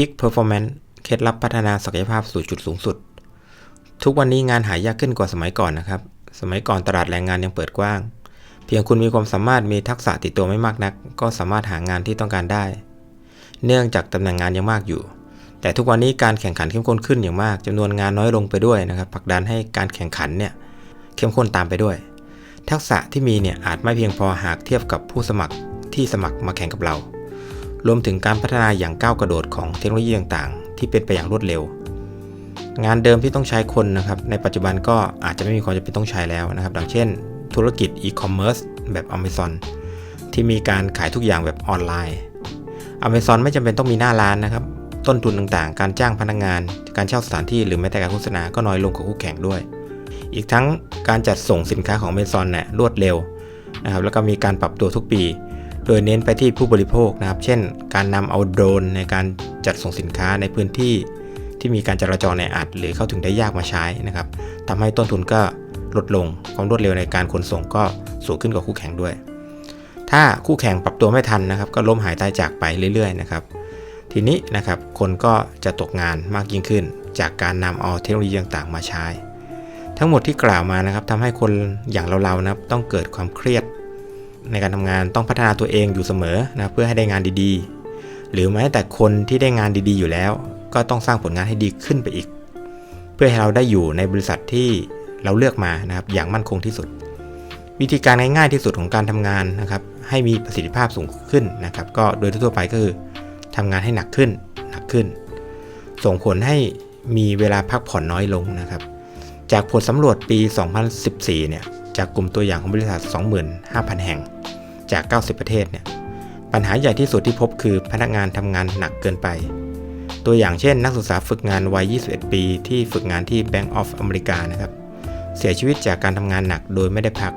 Peak Performance เคล็ดลับพัฒนาศักยภาพสู่จุดสูงสุด ทุกวันนี้งานหายากขึ้นกว่าสมัยก่อนนะครับ สมัยก่อนตลาดแรงงานยังเปิดกว้าง เพียงคุณมีความสามารถมีทักษะติดตัวไม่มากนัก ก็สามารถหางานที่ต้องการได้ เนื่องจากตำแหน่งงานยังมากอยู่ แต่ทุกวันนี้การแข่งขันเข้มข้นขึ้นอย่างมากจำนวนงานน้อยลงไปด้วยนะครับผลักดันให้การแข่งขันเนี่ยเข้มข้นตามไปด้วย ทักษะที่มีเนี่ยอาจไม่เพียงพอหากเทียบกับผู้สมัครที่สมัครมาแข่งกับเรา รวมถึงการพัฒนาอย่างก้าวกระโดดของเทคโนโลยีต่างๆ ที่เป็นไปอย่างรวดเร็ว งานเดิมที่ต้องใช้คนนะครับในปัจจุบันก็อาจจะไม่มีความจำเป็นต้องใช้แล้วนะครับดังเช่น ธุรกิจอีคอมเมิร์ซแบบ Amazon ที่มีการขายทุกอย่างแบบออนไลน์ Amazon ไม่จำเป็นต้องมีหน้าร้านนะครับต้นทุนต่างๆ การจ้างพนักงงาน การเช่าสถานที่หรือแม้แต่การโฆษณาก็น้อยลงกว่าคู่แข่งด้วย อีกทั้งการจัดส่งสินค้าของ Amazon เนี่ยรวดเร็วนะครับแล้วก็มีการปรับตัวทุกปี โดยเน้นไปที่ผู้บริโภคนะครับ เช่น การนำเอาโดรนในการจัดส่งสินค้าในพื้นที่ ที่มีการจราจรในอัด หรือเข้าถึงได้ยากมาใช้นะครับทำให้ต้นทุนก็ลดลง ความรวดเร็วในการขนส่งก็สูงขึ้นกว่าคู่แข่งด้วย ถ้าคู่แข่งปรับตัวไม่ทันนะครับ ก็ล้มหายตายจากไปเรื่อยๆนะครับ ทีนี้นะครับคนก็จะตกงานมากยิ่งขึ้น จากการนำเอาเทคโนโลยีต่างๆ มาใช้ ทั้งหมดที่กล่าวมานะครับทำให้คนอย่างเราๆนะครับต้องเกิดความเครียด ในการทำงานต้องพัฒนาตัวเองอยู่เสมอนะเพื่อให้ได้งานดีๆ หรือแม้แต่คนที่ได้งานดีๆ อยู่แล้ว ก็ต้องสร้างผลงานให้ดีขึ้นไปอีก เพื่อให้เราได้อยู่ในบริษัทที่เราเลือกมานะครับอย่างมั่นคงที่สุด วิธีการง่ายๆที่สุดของการทำงานนะครับให้มีประสิทธิภาพสูงขึ้นนะครับ ก็โดยทั่วไปก็คือทำงานให้หนักขึ้นหนักขึ้น ส่งผลให้มีเวลาพักผ่อนน้อยลงนะครับ จากผลสำรวจปี 2014 เนี่ย จากกลุ่มตัวอย่างของบริษัท 25,000 แห่ง จาก 90 ประเทศเนี่ย ปัญหาใหญ่ที่สุดที่พบคือพนักงานทำงานหนักเกินไป ตัวอย่างเช่น นักศึกษาฝึกงานวัย 21 ปีที่ฝึกงานที่ Bank of America นะครับ เสียชีวิตจากการทำงานหนักโดยไม่ได้พัก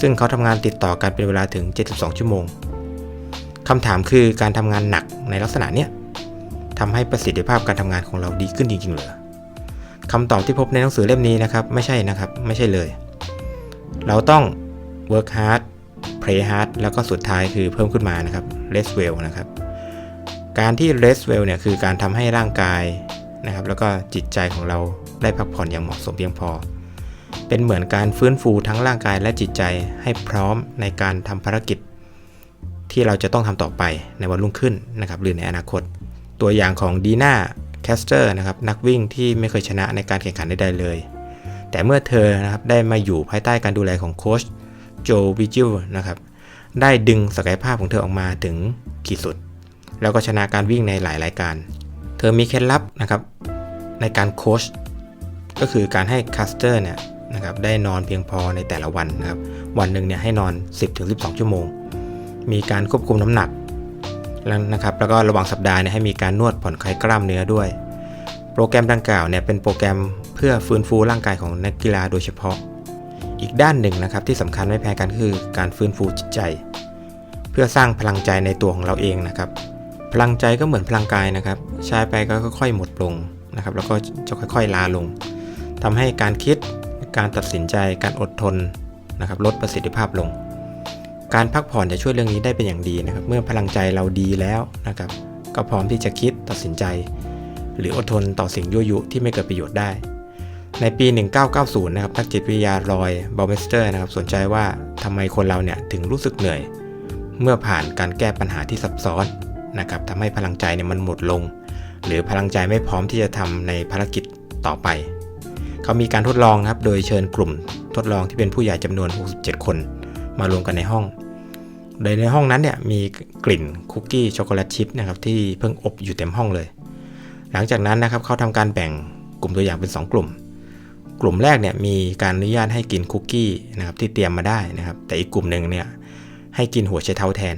ซึ่งเขาทำงานติดต่อกันเป็นเวลาถึง 72 ชั่วโมงคำถามคือการทำงานหนักในลักษณะเนี้ยทำให้ประสิทธิภาพการทำงานของเราดีขึ้นจริงๆเหรอคำตอบที่พบในหนังสือเล่มนี้นะครับ ไม่ใช่นะครับ ไม่ใช่เลย เราต้อง work hard play hard แล้วก็สุดท้ายคือเพิ่มขึ้นมานะครับ rest well นะครับ การที่ rest well เนี่ยคือการทำให้ร่างกายนะครับ แล้วก็จิตใจของเราได้พักผ่อนอย่างเหมาะสมเพียงพอ เป็นเหมือนการฟื้นฟูทั้งร่างกายและจิตใจให้พร้อมในการทำภารกิจ ที่เราจะต้องทำต่อไปในวันรุ่งขึ้นนะครับ หรือในอนาคต ตัวอย่างของดีน่าแคสเตอร์นะครับนักวิ่งที่ไม่เคยชนะในการแข่งขันใดๆเลย แต่เมื่อเธอนะครับได้มาอยู่ภายใต้การดูแลของโค้ชโจวิจิลนะครับได้ดึงศักยภาพของเธอออกมาถึงขีดสุด แล้วก็ชนะการวิ่งในหลายรายการ เธอมีเคล็ดลับนะครับในการโค้ชก็คือการให้คัสเตอร์เนี่ยนะครับได้นอนเพียงพอในแต่ละวันนะครับวันหนึ่งเนี่ยให้นอน 10-12 ชั่วโมง มีการควบคุมน้ำหนักแล้วนะครับแล้วก็ระหว่างสัปดาห์เนี่ยให้มีการนวดผ่อนคลายกล้ามเนื้อด้วย โปรแกรมดังกล่าวเนี่ยเป็นโปรแกรม พื่อฟื้นฟูร่างกายของนักกีฬาโดยเฉพาะ อีกด้านหนึ่งนะครับที่สำคัญไม่แพ้กันคือการฟื้นฟูจิตใจ เพื่อสร้างพลังใจในตัวของเราเองนะครับ พลังใจก็เหมือนพลังกายนะครับ ใช้ไปก็ค่อยๆ หมดลงนะครับ แล้วก็จะค่อยๆลาลงทำให้การคิดการตัดสินใจการอดทนนะครับลดประสิทธิภาพลง การพักผ่อนจะช่วยเรื่องนี้ได้เป็นอย่างดีนะครับ เมื่อพลังใจเราดีแล้วนะครับ ก็พร้อมที่จะคิดตัดสินใจ หรืออดทนต่อสิ่งยั่วยุที่ไม่เกิดประโยชน์ได้ ในปี 1990 นะครับนักจิตวิทยารอยบอลเมสเตอร์นะครับสนใจว่าทำไมคนเราเนี่ยถึงรู้สึกเหนื่อย เมื่อผ่านการแก้ปัญหาที่ซับซ้อนนะครับทำให้พลังใจเนี่ยมันหมดลง หรือพลังใจไม่พร้อมที่จะทำในภารกิจต่อไป เขามีการทดลองครับโดยเชิญกลุ่มทดลองที่เป็นผู้ใหญ่จำนวน 67 คน มารวมกันในห้องโดยในห้องนั้นเนี่ยมีกลิ่นคุกกี้ช็อกโกแลตชิพนะครับที่เพิ่งอบอยู่เต็มห้องเลย หลังจากนั้นนะครับเขาทำการแบ่งกลุ่มตัวอย่างเป็น 2 กลุ่ม กลุ่มแรกเนี่ยมีการอนุญาตให้กินคุกกี้นะครับที่เตรียมมาได้นะครับ แต่อีกกลุ่มหนึ่งเนี่ยให้กินหัวไชเท้าแทน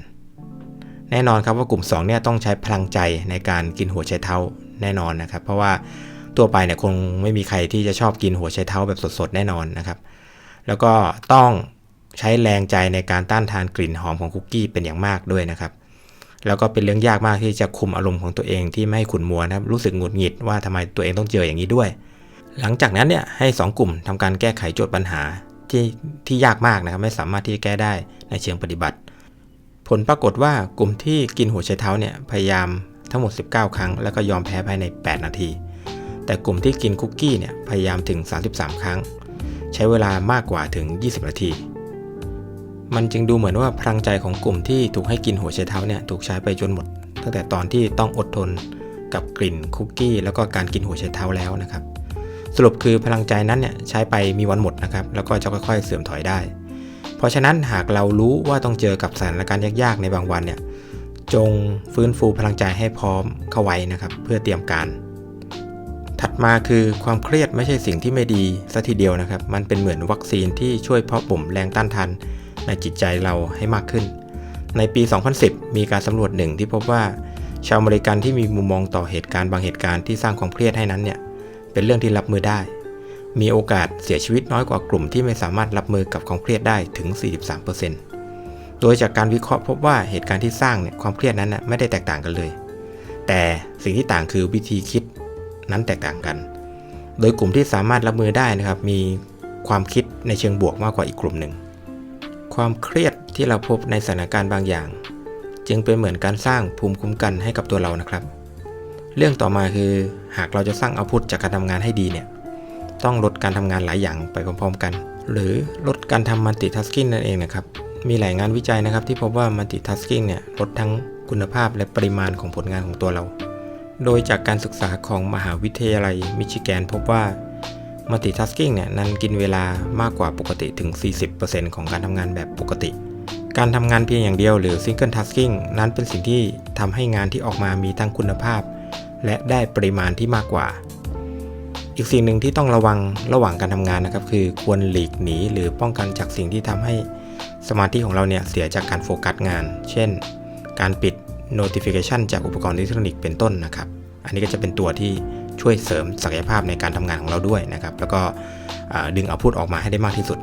แน่นอนครับว่ากลุ่ม2เนี่ยต้องใช้พลังใจในการกินหัวไชเท้าแน่นอนนะครับ เพราะว่าตัวไปเนี่ยคงไม่มีใครที่จะชอบกินหัวไชเท้าแบบสดๆแน่นอนนะครับ แล้วก็ต้องใช้แรงใจในการต้านทานกลิ่นหอมของคุกกี้เป็นอย่างมากด้วยนะครับ แล้วก็เป็นเรื่องยากมากที่จะคุมอารมณ์ของตัวเองที่ไม่ให้ขุนมัวนะครับรู้สึกหงุดหงิดว่าทำไมตัวเองต้องเจออย่างนี้ด้วย หลังจากนั้นเนี่ยให้ 2 กลุ่มทำการแก้ไขโจทย์ปัญหาที่ที่ยากมากนะครับไม่สามารถที่จะแก้ได้ในเชิงปฏิบัติ ผลปรากฏว่ากลุ่มที่กินหัวไชเท้าเนี่ยพยายามทั้งหมด 19 ครั้ง แล้วก็ยอมแพ้ภายใน 8 นาที แต่กลุ่มที่กินคุกกี้เนี่ยพยายามถึง 33 ครั้ง ใช้เวลามากกว่าถึง 20 นาที มันจึงดูเหมือนว่าพลังใจของกลุ่มที่ถูกให้กินหัวไชเท้าเนี่ยถูกใช้ไปจนหมด ตั้งแต่ตอนที่ต้องอดทนกับกลิ่นคุกกี้แล้วก็การกินหัวไชเท้าแล้วนะครับ สรุปคือพลังใจนั้นเนี่ยใช้ไปมีวันหมดนะครับ แล้วก็จะค่อยๆ เสื่อมถอยได้ เพราะฉะนั้นหากเรารู้ว่าต้องเจอกับสถานการณ์ยากๆ ในบางวันเนี่ย จงฟื้นฟูพลังใจให้พร้อมเข้าไว้นะครับ เพื่อเตรียมการ ถัดมาคือความเครียดไม่ใช่สิ่งที่ไม่ดีซะทีเดียวนะครับ มันเป็นเหมือนวัคซีนที่ช่วยเพาะบ่มแรงต้านทานในจิตใจเราให้มากขึ้น ในปี 2010 มีการสำรวจหนึ่งที่พบว่า ชาวอเมริกันที่มีมุมมองต่อเหตุการณ์บางเหตุการณ์ที่สร้างความเครียดให้นั้นเนี่ย เป็นเรื่องที่รับมือได้ มีโอกาสเสียชีวิตน้อยกว่ากลุ่มที่ไม่สามารถรับมือกับความเครียดได้ถึง 43%โดยจากการวิเคราะห์พบว่าเหตุการณ์ที่สร้างเนี่ยความเครียดนั้นนะไม่ได้แตกต่างกันเลย แต่สิ่งที่ต่างคือวิธีคิดนั้นแตกต่างกัน โดยกลุ่มที่สามารถรับมือได้นะครับ มีความคิดในเชิงบวกมากกว่าอีกกลุ่มหนึ่ง ความเครียดที่เราพบในสถานการณ์บางอย่าง จึงเป็นเหมือนการสร้างภูมิคุ้มกันให้กับตัวเรานะครับ เรื่องต่อมาคือหากเราจะสร้างอาวุธจากการทำงานให้ดีเนี่ยต้องลดการทำงานหลายอย่างไปพร้อมๆกัน หรือลดการทำมัลติทัสกิ้งนั่นเองนะครับ มีหลายงานวิจัยนะครับที่พบว่ามัลติทัสกิ้งเนี่ยลดทั้งคุณภาพและปริมาณของผลงานของตัวเรา โดยจากการศึกษาของมหาวิทยาลัยมิชิแกนพบว่ามัลติทัสกิ้งเนี่ยนั้นกินเวลามากกว่าปกติถึง 40%ของการทำงานแบบปกติ การทำงานเพียงอย่างเดียวหรือ Single Tasking นั้นเป็นสิ่งที่ทำให้งานที่ออกมามีทั้งคุณภาพ และได้ปริมาณที่มากกว่า อีกสิ่งหนึ่งที่ต้องระวังระหว่างการทำงานนะครับ คือควรหลีกหนีหรือป้องกันจากสิ่งที่ทำให้สมาธิของเราเนี่ยเสียจากการโฟกัสงาน เช่น การปิด notification จากอุปกรณ์อิเล็กทรอนิกส์เป็นต้นนะครับ อันนี้ก็จะเป็นตัวที่ช่วยเสริมศักยภาพในการทำงานของเราด้วยนะครับ แล้วก็ดึงเอาพูดออกมาให้ได้มากที่สุด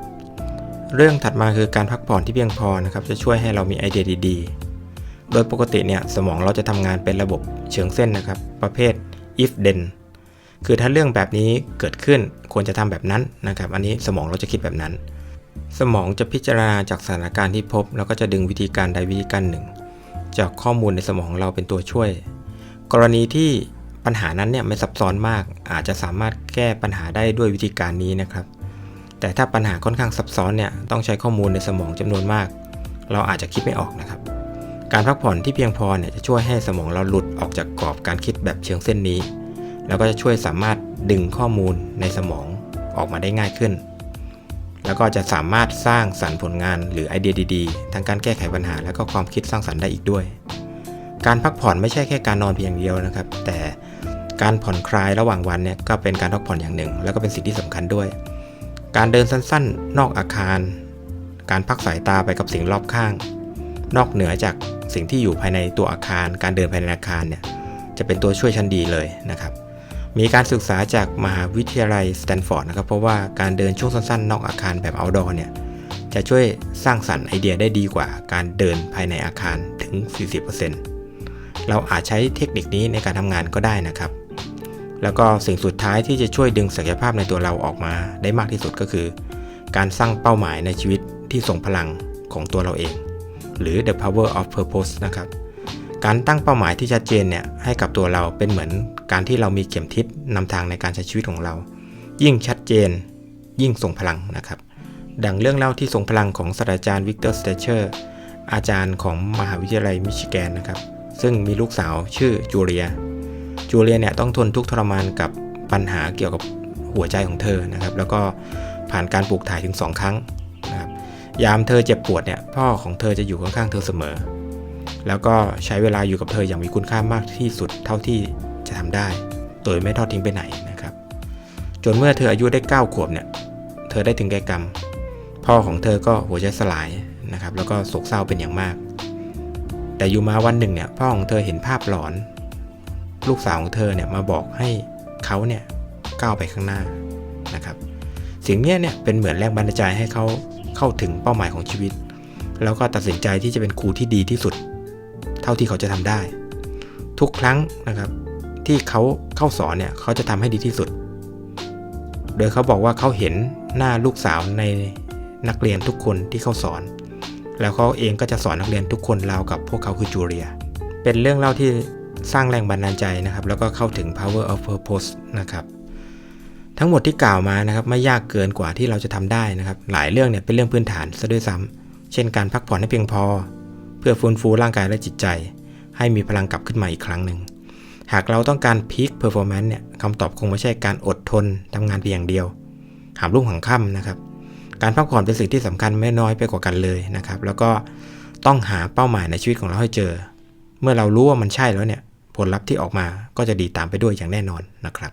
เรื่องถัดมาคือการพักผ่อนที่เพียงพอนะครับ จะช่วยให้เรามีไอเดียดีๆ โดยปกติเนี่ยสมองเราจะทำงานเป็นระบบเชิงเส้นนะครับ ประเภท if then คือถ้าเรื่องแบบนี้เกิดขึ้นควรจะทำแบบนั้นนะครับ อันนี้สมองเราจะคิดแบบนั้น สมองจะพิจารณาจากสถานการณ์ที่พบ แล้วก็จะดึงวิธีการใดวิธีการหนึ่ง จากข้อมูลในสมองของเราเป็นตัวช่วย กรณีที่ปัญหานั้นเนี่ยไม่ซับซ้อนมาก อาจจะสามารถแก้ปัญหาได้ด้วยวิธีการนี้นะครับ แต่ถ้าปัญหาค่อนข้างซับซ้อนเนี่ยต้องใช้ข้อมูลในสมองจำนวนมาก เราอาจจะคิดไม่ออกนะครับ การพักผ่อนที่เพียงพอเนี่ยจะช่วยให้สมองเราหลุดออกจากกรอบการคิดแบบเชิงเส้นนี้ แล้วก็จะช่วยสามารถดึงข้อมูลในสมองออกมาได้ง่ายขึ้น แล้วก็จะสามารถสร้างสรรค์ผลงานหรือไอเดียดีๆทั้งการแก้ไขปัญหา และก็ความคิดสร้างสรรค์ได้อีกด้วย การพักผ่อนไม่ใช่แค่การนอนเพียงเดียวนะครับ แต่การผ่อนคลายระหว่างวันเนี่ยก็เป็นการพักผ่อนอย่างหนึ่ง แล้วก็เป็นสิ่งที่สำคัญด้วย การเดินสั้นๆ นอกอาคาร การพักสายตาไปกับสิ่งรอบข้าง นอกเหนือจากสิ่งที่อยู่ภายในตัวอาคาร การเดินภายในอาคารเนี่ยจะเป็นตัวช่วยชั้นดีเลยนะครับ มีการศึกษาจากมหาวิทยาลัยสแตนฟอร์ดนะครับ เพราะว่าการเดินช่วงสั้นๆ นอกอาคารแบบ outdoor เนี่ยจะช่วยสร้างสรรค์ไอเดียได้ดีกว่าการเดินภายในอาคารถึง 40%เราอาจใช้เทคนิคนี้ในการทำงานก็ได้นะครับ แล้วก็สิ่งสุดท้ายที่จะช่วยดึงศักยภาพในตัวเราออกมาได้มากที่สุดก็คือ การสร้างเป้าหมายในชีวิตที่ส่งพลังของตัวเราเอง หรือ the power of purpose นะครับ การตั้งเป้าหมายที่ชัดเจนเนี่ยให้กับตัวเราเป็นเหมือนการที่เรามีเข็มทิศนำทางในการใช้ชีวิตของเรา ยิ่งชัดเจน ยิ่งส่งพลังนะครับ ดังเรื่องเล่าที่ส่งพลังของศาสตราจารย์วิกเตอร์สเตเชอร์อาจารย์ของมหาวิทยาลัยมิชิแกนนะครับ ซึ่งมีลูกสาวชื่อจูเลีย จูเลียเนี่ยต้องทนทุกข์ทรมานกับปัญหาเกี่ยวกับหัวใจของเธอนะครับ แล้วก็ผ่านการปลูกถ่ายถึง 2 ครั้ง ยามเธอเจ็บปวดเนี่ยพ่อของเธอจะอยู่ข้างๆเธอเสมอ แล้วก็ใช้เวลาอยู่กับเธออย่างมีคุณค่ามากที่สุดเท่าที่จะทำได้ โดยไม่ทอดทิ้งไปไหนนะครับ จนเมื่อเธออายุได้ 9 ขวบเนี่ยเธอได้ถึงแก่กรรม พ่อของเธอก็หัวใจสลายนะครับแล้วก็โศกเศร้าเป็นอย่างมาก แต่อยู่มาวันหนึ่งเนี่ยพ่อของเธอเห็นภาพหลอน ลูกสาวของเธอเนี่ยมาบอกให้เขาเนี่ยก้าวไปข้างหน้านะครับสิ่งนี้เนี่ยเป็นเหมือนแรงบันดาลใจให้เขา เข้าถึงเป้าหมายของชีวิต แล้วก็ตัดสินใจที่จะเป็นครูที่ดีที่สุด เท่าที่เขาจะทำได้ ทุกครั้งนะครับ ที่เขาเข้าสอนเนี่ยเขาจะทำให้ดีที่สุด โดยเขาบอกว่าเขาเห็นหน้าลูกสาวในนักเรียนทุกคนที่เขาสอน แล้วเขาเองก็จะสอนนักเรียนทุกคนราวกับพวกเขาคือจูเลีย เป็นเรื่องเล่าที่สร้างแรงบันดาลใจนะครับ แล้วก็เข้าถึง power of purpose นะครับ ทั้งหมดที่กล่าวมานะครับไม่ยากเกินกว่าที่เราจะทำได้นะครับ หลายเรื่องเนี่ยเป็นเรื่องพื้นฐานซะด้วยซ้ำเช่นการพักผ่อนให้เพียงพอ เพื่อฟื้นฟูร่างกายและจิตใจ ให้มีพลังกลับขึ้นมาอีกครั้งหนึ่งหากเราต้องการพีคเพอร์ฟอร์แมนซ์เนี่ยคำตอบคงไม่ใช่การอดทนทำงานเพียงอย่างเดียว หามรุ่งหางค่ำนะครับ การพักผ่อนเป็นสิ่งที่สำคัญไม่น้อยไปกว่ากันเลยนะครับ แล้วก็ต้องหาเป้าหมายในชีวิตของเราให้เจอ เมื่อเรารู้ว่ามันใช่แล้วเนี่ย ผลลัพธ์ที่ออกมาก็จะดีตามไปด้วยอย่างแน่นอนนะครับ